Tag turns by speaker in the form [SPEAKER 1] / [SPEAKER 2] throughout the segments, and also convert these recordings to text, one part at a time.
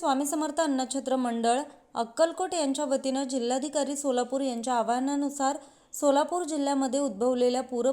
[SPEAKER 1] स्वामी समर्थ अन्नछत्र मंडळ अक्कलकोट यांच्या वतीनं जिल्हाधिकारी सोलापूर यांच्या आवाहनानुसार सोलापूर जिल्ह्यामध्ये उद्भवलेल्या पूर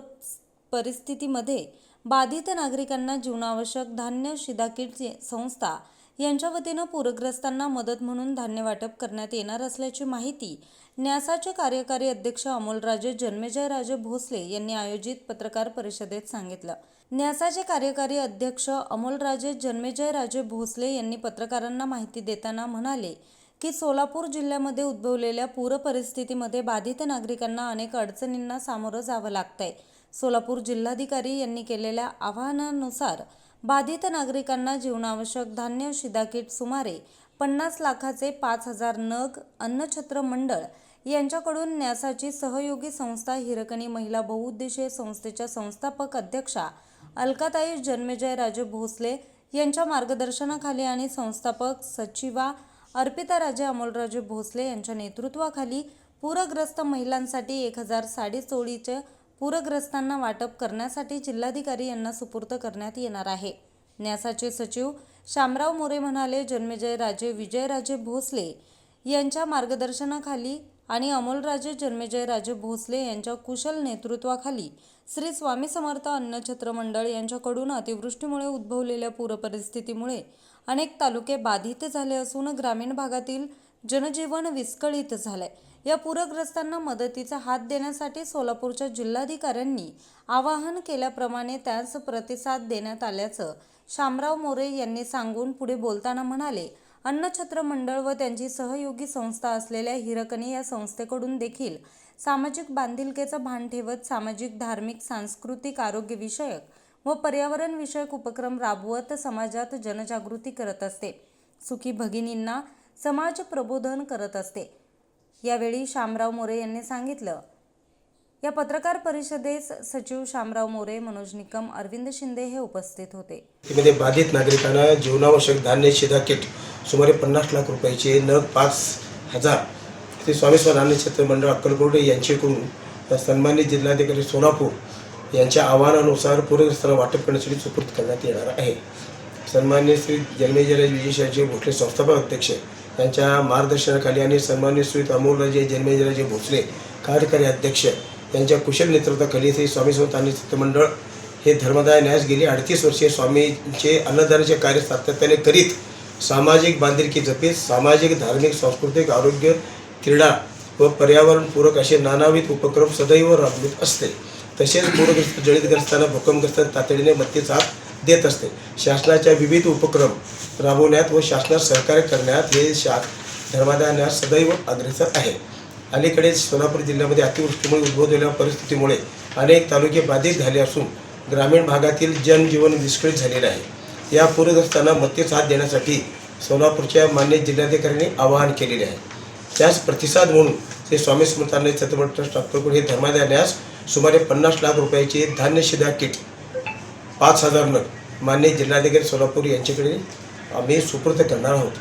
[SPEAKER 1] परिस्थितीमध्ये बाधित नागरिकांना जीवनावश्यक धान्य शिधाकीट संस्था यांच्या वतीनं पूरग्रस्तांना मदत म्हणून धान्य वाटप करण्यात येणार असल्याची माहिती न्यासाचे कार्यकारी अध्यक्ष अमोलराजे जन्मेजयराजे भोसले यांनी आयोजित पत्रकार परिषदेत सांगितलं. न्यासाचे कार्यकारी अध्यक्ष अमोलराजे जन्मेजयराजे भोसले यांनी पत्रकारांना माहिती देताना म्हणाले की सोलापूर जिल्ह्यामध्ये उद्भवलेल्या पूर परिस्थितीमध्ये बाधित नागरिकांना अनेक अडचणींना सामोरं जावं लागतंय. सोलापूर जिल्हाधिकारी यांनी केलेल्या आवाहनानुसार बाधित नागरिकांना जीवनावश्यक धान्य शिदा किट सुमारे पन्नास लाखाचे पाच हजार नग अन्नछत्र मंडळ यांच्याकडून न्यासाची सहयोगी संस्था हिरकणी महिला बहुउद्देशीय संस्थेच्या संस्थापक अध्यक्षा अलकाताई जन्मेजय राजे भोसले यांच्या मार्गदर्शनाखाली आणि संस्थापक सचिवा अर्पिता राजे अमोलराजे भोसले यांच्या नेतृत्वाखाली पूरग्रस्त महिलांसाठी एक हजार साडी चोळीचे पूरग्रस्तांना वाटप करण्यासाठी जिल्हाधिकारी यांना सुपूर्द करण्यात येणार आहे. न्यासाचे सचिव शामराव मोरे म्हणाले जन्मेजय राजे विजयराजे भोसले यांच्या मार्गदर्शनाखाली आणि अमोलराजे जन्मेजय राजे भोसले यांच्या कुशल नेतृत्वाखाली श्री स्वामी समर्थ अन्नछत्र मंडळ यांच्याकडून अतिवृष्टीमुळे उद्भवलेल्या पूरपरिस्थितीमुळे अनेक तालुके बाधित झाले असून ग्रामीण भागातील जनजीवन विस्कळीत झालंय. या पूरग्रस्तांना मदतीचा हात देण्यासाठी सोलापूरच्या जिल्हाधिकाऱ्यांनी आवाहन केल्याप्रमाणे त्यास प्रतिसाद देण्यात आल्याचं शामराव मोरे यांनी सांगून पुढे बोलताना म्हणाले अन्नछत्र मंडळ व त्यांची सहयोगी संस्था असलेल्या हिरकणी या संस्थेकडून देखील सामाजिक बांधिलकेचं भान ठेवत सामाजिक धार्मिक सांस्कृतिक आरोग्यविषयक व पर्यावरण विषयक उपक्रम राबवत समाजात जनजागृती करत असते. सुखी भगिनींना समाज प्रबोधन करत असते. यावेळी शामराव मोरे यांनी सांगितलं या पत्रकार परिषदेस सचिव शामराव मोरे मनोज निकम अरविंद शिंदे हे उपस्थित होते.
[SPEAKER 2] मध्ये बाधित नागरिकांना जीवनावश्यक धान्य शिधा किट सुमारे पन्नास लाख रुपयाचे नग पाच हजार ते स्वामी स्वरान्य क्षेत्र मंडळ अक्कलकोट यांच्याकडून सन्मानित जिल्हाधिकारी सोलापूर यांच्या आवाहनानुसार पूरग्रस्तांना वाटप करण्यासाठी सुपूर्द करण्यात येणार आहे. सन्मान्य श्री जन्मेजय विजयशाचे भोसले संस्थापक अध्यक्ष यांच्या मार्गदर्शनाखाली आणि सन्मान्य श्री अमोलराजे जन्मेजराजे भोसले कार्यकारी अध्यक्ष यांच्या कुशल नेतृत्वाखाली श्री स्वामी समर्थ आणि मंडळ हे धर्मदाय न्यास गेली. अडतीस वर्षे स्वामींचे अन्नदानाचे कार्य सातत्याने करीत सामाजिक बांधिलकी जपीत सामाजिक धार्मिक सांस्कृतिक आरोग्य क्रीडा व पर्यावरणपूरक असे नानाविध उपक्रम सदैव राबवित असते. तसेच पूरग्रस्त जळीतग्रस्तांना भूकंपग्रस्तांना तातडीने मदतीचा देत असते. शासनाच्या विविध उपक्रम राबवण्यात व शासनात सहकार्य करण्यात हे शा धर्मादाय सदैव अग्रेसर आहे. अलीकडेच सोलापूर जिल्ह्यामध्ये अतिवृष्टीमुळे उद्भवलेल्या परिस्थितीमुळे अनेक तालुके बाधित झाले असून ग्रामीण भागातील जनजीवन विस्कळीत झालेले आहे. या पूरग्रस्तांना मदतीचा साथ देण्यासाठी सोलापूरच्या मान्य जिल्हाधिकाऱ्यांनी आवाहन केलेले आहे. त्याच प्रतिसाद म्हणून श्री स्वामी स्मृतांनी छत्रपती ट्रस्ट अक्कलकोट हे धर्मादाय सुमारे पन्नास लाख रुपयाचे धान्य शिधा किट पाच हजार नग मान्य जिल्हाधिकारी सोलापूर यांच्याकडे आम्ही सुपूर्द करणार आहोत.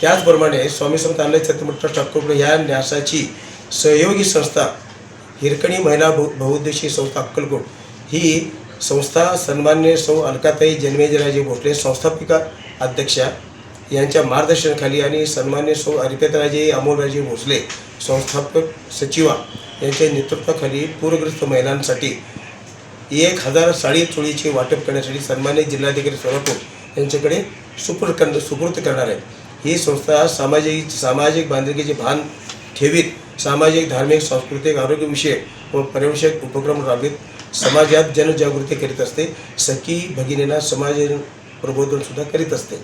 [SPEAKER 2] त्याचप्रमाणे स्वामी समर्थ अन्न छत्रपती ट्रस्ट अक्कलकोट या न्यासाची सहयोगी संस्था हिरकणी महिला बहु बहुउद्देशीय संस्था अक्कलकोट ही संस्था सन्मान्य सौ अलकाताई जन्मेजराजे भोसले संस्थापिका अध्यक्षा यांच्या मार्गदर्शनाखाली आणि सन्मान्य सौ अर्पितराजे अमोलराजे भोसले संस्थापक सचिवा यांच्या नेतृत्वाखाली पूरग्रस्त महिलांसाठी एक हजार साडी चोळीचे वाटप करण्यासाठी सन्मान्य जिल्हाधिकारी सोलापूर यांच्याकडे सुपूर्द कर सुपूर्द करणार आहे ही संस्था सामाजिक सामाजिक बांधिलकीचे भान ठेवीत सामाजिक धार्मिक सांस्कृतिक आरोग्यविषयक व पर्यवेक्षक उपक्रम राबवित. समाजात जनजागृती करीत असते. सखी भगिनींना समाज प्रबोधनसुद्धा करीत असते.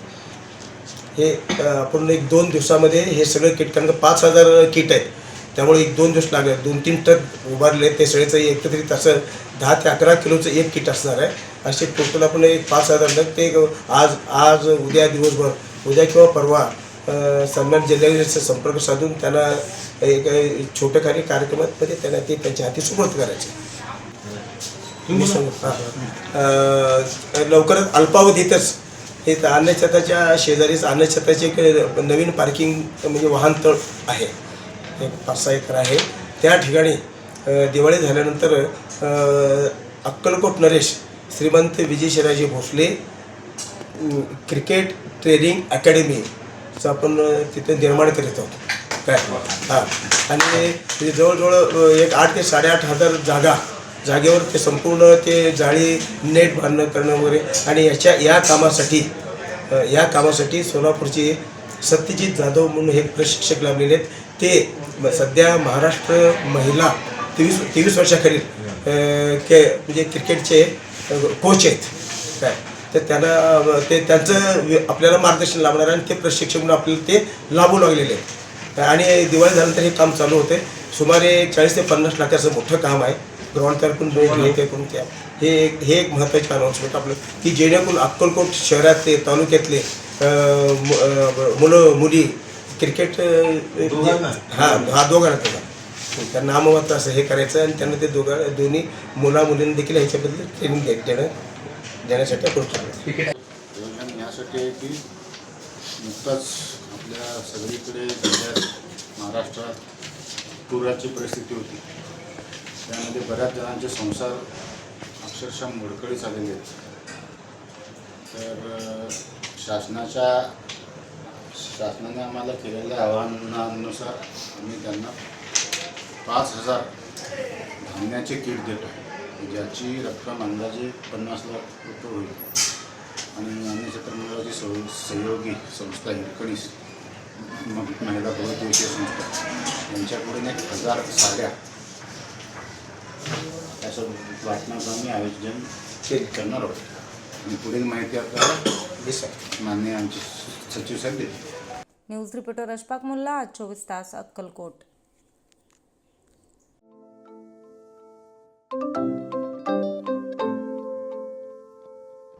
[SPEAKER 2] हे आपण एक दोन दिवसामध्ये हे सगळं किट कारण पाच हजार किट आहेत. त्यामुळे एक दोन दिवस लागले. दोन तीन ट्रक उभारले. ते सगळ्याचं एकत्रित असं दहा ते अकरा किलोचं एक किट असणार आहे. असे टोटल आपण एक पाच हजार नग ते आज आज उद्या दिवसभर उद्या किंवा परवा सन्मान जिल्ह्याचा संपर्क साधून त्यांना एक छोटं काही कार्यक्रमामध्ये त्यांना ते त्यांच्या हाती सुपूर्द करायचे. मी सांगू. हां. लवकरच अल्पावधीतच हे अन्नछताच्या शेजारीच अन्नछताचे एक नवीन पार्किंग म्हणजे वाहनतळ आहे. एक पाच सहा एकर आहे. त्या ठिकाणी दिवाळी झाल्यानंतर अक्कलकोट नरेश श्रीमंत विजय शिराजी भोसले क्रिकेट ट्रेनिंग अकॅडमीचं आपण तिथे निर्माण करीत आहोत. काय? हां. आणि जवळजवळ एक आठ ते साडेआठ हजार जागा जागेवर ते संपूर्ण ते जाळी नेट बांधणं करणं वगैरे आणि याच्या या कामासाठी या कामासाठी सोलापूरचे सत्यजित जाधव म्हणून हे प्रशिक्षक लाभलेले आहेत. ते सध्या महाराष्ट्र महिला तेवीस तेवीस वर्षाखालील अ, के म्हणजे क्रिकेटचे कोच आहेत. काय? तर त्यांना ते त्यांचं आपल्याला मार्गदर्शन लाभणार आणि ते प्रशिक्षक म्हणून आपल्याला ते लाभू लागलेले आहेत. आणि दिवाळी झाल्यानंतर हे काम चालू होते. सुमारे चाळीस ते पन्नास लाखाचं मोठं काम आहे. ग्राउंड तयार करून हे ते करून त्या हे एक हे एक महत्त्वाचे अनाऊन्समेंट आपलं. की जेणेकरून अक्कलकोट शहरातले तालुक्यातले मुलं मुली क्रिकेट हां हा दोघांना त्याला त्यांना नाममात्र असं हे करायचं आणि त्यांना ते दोघं दोन्ही मुला मुलींना देखील ह्याच्याबद्दल ट्रेनिंग दे देणं देण्यासाठी आपण
[SPEAKER 3] योजना यासाठी आहे की नुकताच आपल्या सगळीकडे जिल्ह्यात महाराष्ट्रात पुराची परिस्थिती होती. त्यामध्ये बऱ्याच जणांचे संसार अक्षरशः मोडकळीस आलेले आहेत. तर अ, शासनाच्या शासनाने आम्हाला केलेल्या आव्हानानुसार आम्ही त्यांना पाच हजार धान्याचे किट देतो ज्याची रक्कम अंदाजे पन्नास लाख रुपये होईल. आणि अन्य क्षेत्रमंडळाची सह सहयोगी संस्था हिरकणीस मग महिला बहुउद्देशीय संस्था यांच्याकडून एक हजार साड्या असं वाटण्याचं आम्ही आयोजन करणार आहोत. आणि पुढील माहिती आपल्याला
[SPEAKER 2] हे
[SPEAKER 3] मान्य आमची સચિવ
[SPEAKER 1] Sunday news reporter Ashfaq Mulla ચોવીસ તાસ અક્કલકોટ.